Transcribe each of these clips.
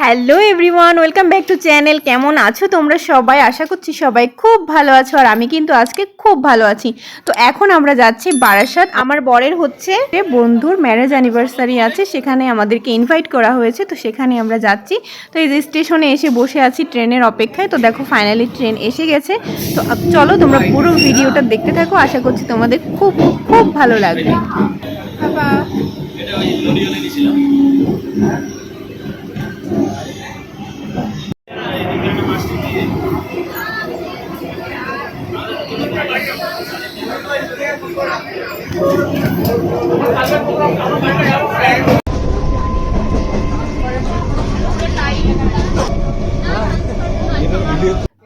Hello everyone, welcome back to channel. কেমন আছো তোমরা সবাই? আশা করছি সবাই খুব ভালো আছো আর আমি কিন্তু আজকে খুব ভালো আছি। তো এখন আমরা যাচ্ছি বারাসাত। আমার বরের হচ্ছে বন্ধুর ম্যারেজ অ্যানিভার্সারি আছে, সেখানে আমাদেরকে ইনভাইট করা হয়েছে। তো সেখানে আমরা যাচ্ছি। তো এই যে স্টেশনে এসে বসে আছি ট্রেনের অপেক্ষায়। তো দেখো ফাইনালি ট্রেন এসে গেছে। তো চলো তোমরা পুরো ভিডিওটা দেখতে থাকো। আশা করছি তোমাদের খুব খুব ভালো লাগবে।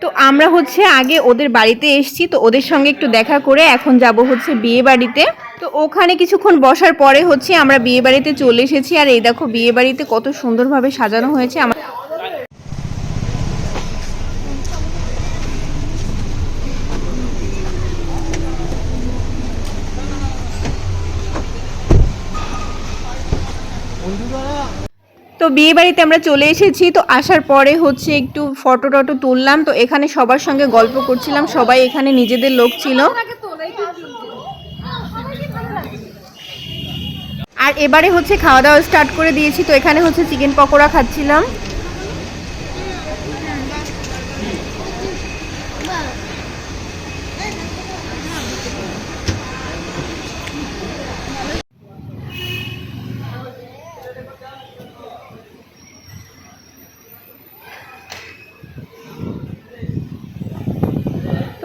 তো আমরা হচ্ছে আগে ওদের বাড়িতে এসেছি, তো ওদের সঙ্গে একটু দেখা করে এখন যাব হচ্ছে বিয়ে বাড়িতে। তো ওখানে কিছুক্ষণ বসার পরে হচ্ছে আমরা বিয়ে বাড়িতে চলে এসেছি, আর এই দেখো বিয়ে বাড়িতে কত সুন্দরভাবে সাজানো হয়েছে। তো বিয়ে বাড়িতে আমরা চলে এসেছি, তো আসার পরে হচ্ছে একটু ফটো টটো তুললাম, তো এখানে সবার সঙ্গে গল্প করছিলাম, সবাই এখানে নিজেদের লোক ছিল। আর এবারে হচ্ছে খাওয়া দাওয়া স্টার্ট করে দিয়েছি, তো এখানে হচ্ছে চিকেন পকোড়া খাচ্ছিলাম।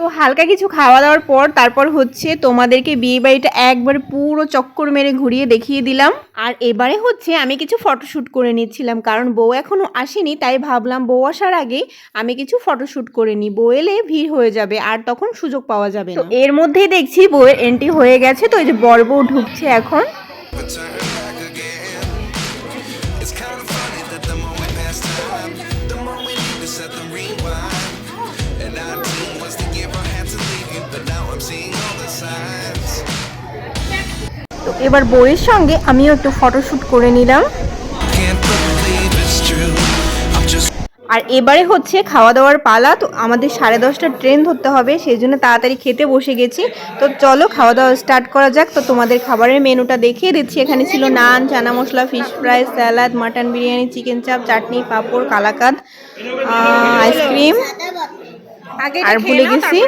তো হালকা কিছু খাওয়া দাওয়ার পর তারপর হচ্ছে তোমাদেরকে বিয়ে বাড়িটা একবার পুরো চক্কর মেরে ঘুরিয়ে দেখিয়ে দিলাম। আর এবারে হচ্ছে আমি কিছু ফটোশ্যুট করে নিচ্ছিলাম কারণ বউ এখনও আসেনি তাই ভাবলাম বউ আসার আগে আমি কিছু ফটোশ্যুট করে নিই। বউ এলে ভিড় হয়ে যাবে আর তখন সুযোগ পাওয়া যাবে এর মধ্যেই দেখছি বউয়ের এন্ট্রি হয়ে গেছে তো এই যে বড় বউ ঢুকছে এখন। এবার বউয়ের সঙ্গে আমিও একটু ফটোশ্যুট করে নিলাম। আর এবারে হচ্ছে খাওয়া দাওয়ার পালা, তো আমাদের সাড়ে দশটার ট্রেন ধরতে হবে, সেই জন্য তাড়াতাড়ি খেতে বসে গেছি। তো চলো খাওয়া দাওয়া স্টার্ট করা যাক, তো তোমাদের খাবারের মেনুটা দেখিয়ে দিচ্ছি। এখানে ছিল naan, chana masala fish fry salad mutton biryani chicken chaap chutney, papad, kalakand ice cream আর ভুলে গেছি।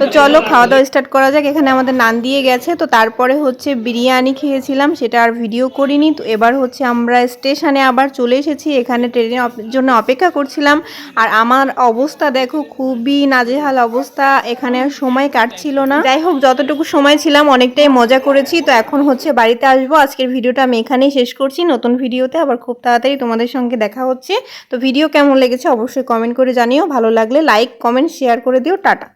তো চলো খাওয়া দাওয়া স্টার্ট করা যাক। এখানে আমাদের নান দিয়ে গেছে তো তারপরে হচ্ছে বিরিয়ানি খেয়েছিলাম সেটা আর ভিডিও করিনি। তো এবার হচ্ছে আমরা স্টেশনে আবার চলে এসেছি। এখানে ট্রেনের জন্য অপেক্ষা করছিলাম। আর আমার অবস্থা দেখো খুবই নাজেহাল অবস্থা। এখানে আর সময় কাটছিল না। যাই হোক যতটুকু সময় ছিলাম অনেকটাই মজা করেছি। তো এখন হচ্ছে বাড়িতে আসব। আজকের ভিডিওটা আমি এখানেই শেষ করছি। নতুন ভিডিওতে আবার খুব তাড়াতাড়ি তোমাদের সঙ্গে দেখা হচ্ছে। তো ভিডিও কেমন লেগেছে অবশ্যই কমেন্ট করে জানিও। ভালো লাগলে লাইক কমেন্ট শেয়ার করে দিও টাটা।